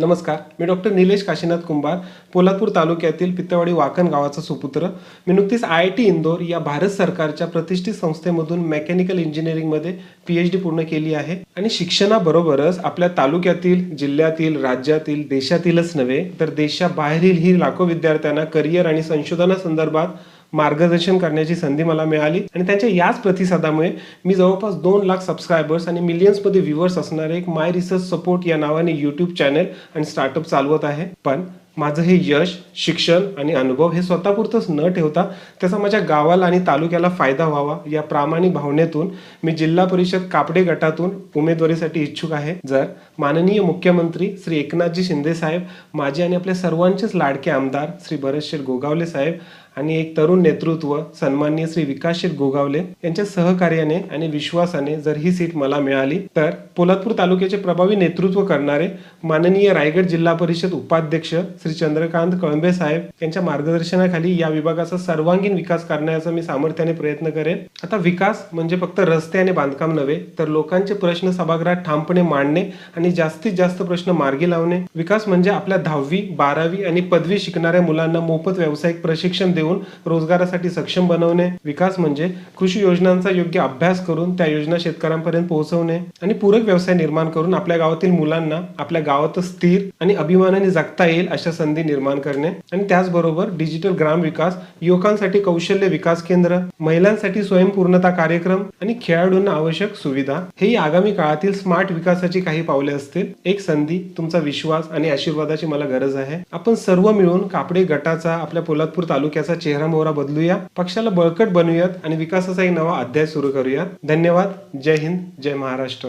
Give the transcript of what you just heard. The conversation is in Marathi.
नमस्कार मी डॉक्टर निलेश काशीनाथ कुंभार पोलादपूर तालुक्यातील पित्तवाडी वाकण गावाचा सुपुत्र. मी नुकतीच आय आय टी इंदोर या भारत सरकारच्या प्रतिष्ठित संस्थेमधून मेकॅनिकल इंजिनिअरिंगमध्ये पी एच डी पूर्ण केली आहे. आणि शिक्षणाबरोबरच आपल्या तालुक्यातील जिल्ह्यातील राज्यातील देशातीलच नव्हे तर देशाबाहेरील ही लाखो विद्यार्थ्यांना करिअर आणि संशोधनासंदर्भात मार्गदर्शन करण्याची संधी मला मिळाली. आणि त्यांच्या याच प्रतिसादामुळे मी जवळपास दोन लाख सबस्क्रायबर्स आणि मिलियन्समध्ये व्ह्युअर्स असणारे एक माय रिसर्च सपोर्ट या नावाने यूट्यूब चॅनल आणि स्टार्टअप चालवत आहे. पण माझं हे यश शिक्षण आणि अनुभव हे स्वतःपुरतंच न ठेवता त्याचा माझ्या गावाला आणि तालुक्याला फायदा व्हावा या प्रामाणिक भावनेतून मी जिल्हा परिषद कापडे गटातून उमेदवारीसाठी इच्छुक आहे. जर माननीय मुख्यमंत्री श्री एकनाथजी शिंदे साहेब माझे आणि आपल्या सर्वांचेच लाडके आमदार श्री भरतशेठ गोगावले साहेब आणि एक तरुण नेतृत्व सन्माननीय श्री विकासशील गोगावले यांच्या सहकार्याने आणि विश्वासाने जर ही सीट मला मिळाली तर पोलादपूर तालुक्याचे प्रभावी नेतृत्व करणारे माननीय रायगड जिल्हा परिषद उपाध्यक्ष श्री चंद्रकांत कळंबे साहेब यांच्या मार्गदर्शनाखाली या विभागाचा सर्वांगीण विकास करण्याचा मी सामर्थ्याने प्रयत्न करेन. आता विकास म्हणजे फक्त रस्ते आणि बांधकाम नव्हे तर लोकांचे प्रश्न सभागृहात ठामपणे मांडणे आणि जास्तीत जास्त प्रश्न मार्गी लावणे. विकास म्हणजे आपल्या दहावी बारावी आणि पदवी शिकणाऱ्या मुलांना मोफत व्यावसायिक प्रशिक्षण देऊन रोजगारासाठी सक्षम बनवणे. विकास म्हणजे कृषी योजनांचा योग्य अभ्यास करून त्या योजना शेतकऱ्यांपर्यंत पोहोचवणे आणि पूरक व्यवसाय निर्माण करून आपल्या गावातील मुलांना आपल्या गावात स्थिर आणि अभिमानाने जगता येईल अशा संधी निर्माण करणे आणि त्याचबरोबर डिजिटल ग्राम विकास युवकांसाठी कौशल्य विकास केंद्र महिलांसाठी स्वयंपूर्णता कार्यक्रम आणि खेळाडूंना आवश्यक सुविधा. हे आगामी काळातील स्मार्ट विकासाची काही पावले असतील. एक संधी तुमचा विश्वास आणि आशीर्वादाची मला गरज आहे. आपण सर्व मिळून कापडे गटाचा आपल्या पोलादपूर तालुक्याचा चेहरा मोहरा बदलूया. पक्षाला बळकट बनवूयात आणि विकासाचा एक नवा अध्याय सुरू करूयात. धन्यवाद. जय हिंद. जय महाराष्ट्र.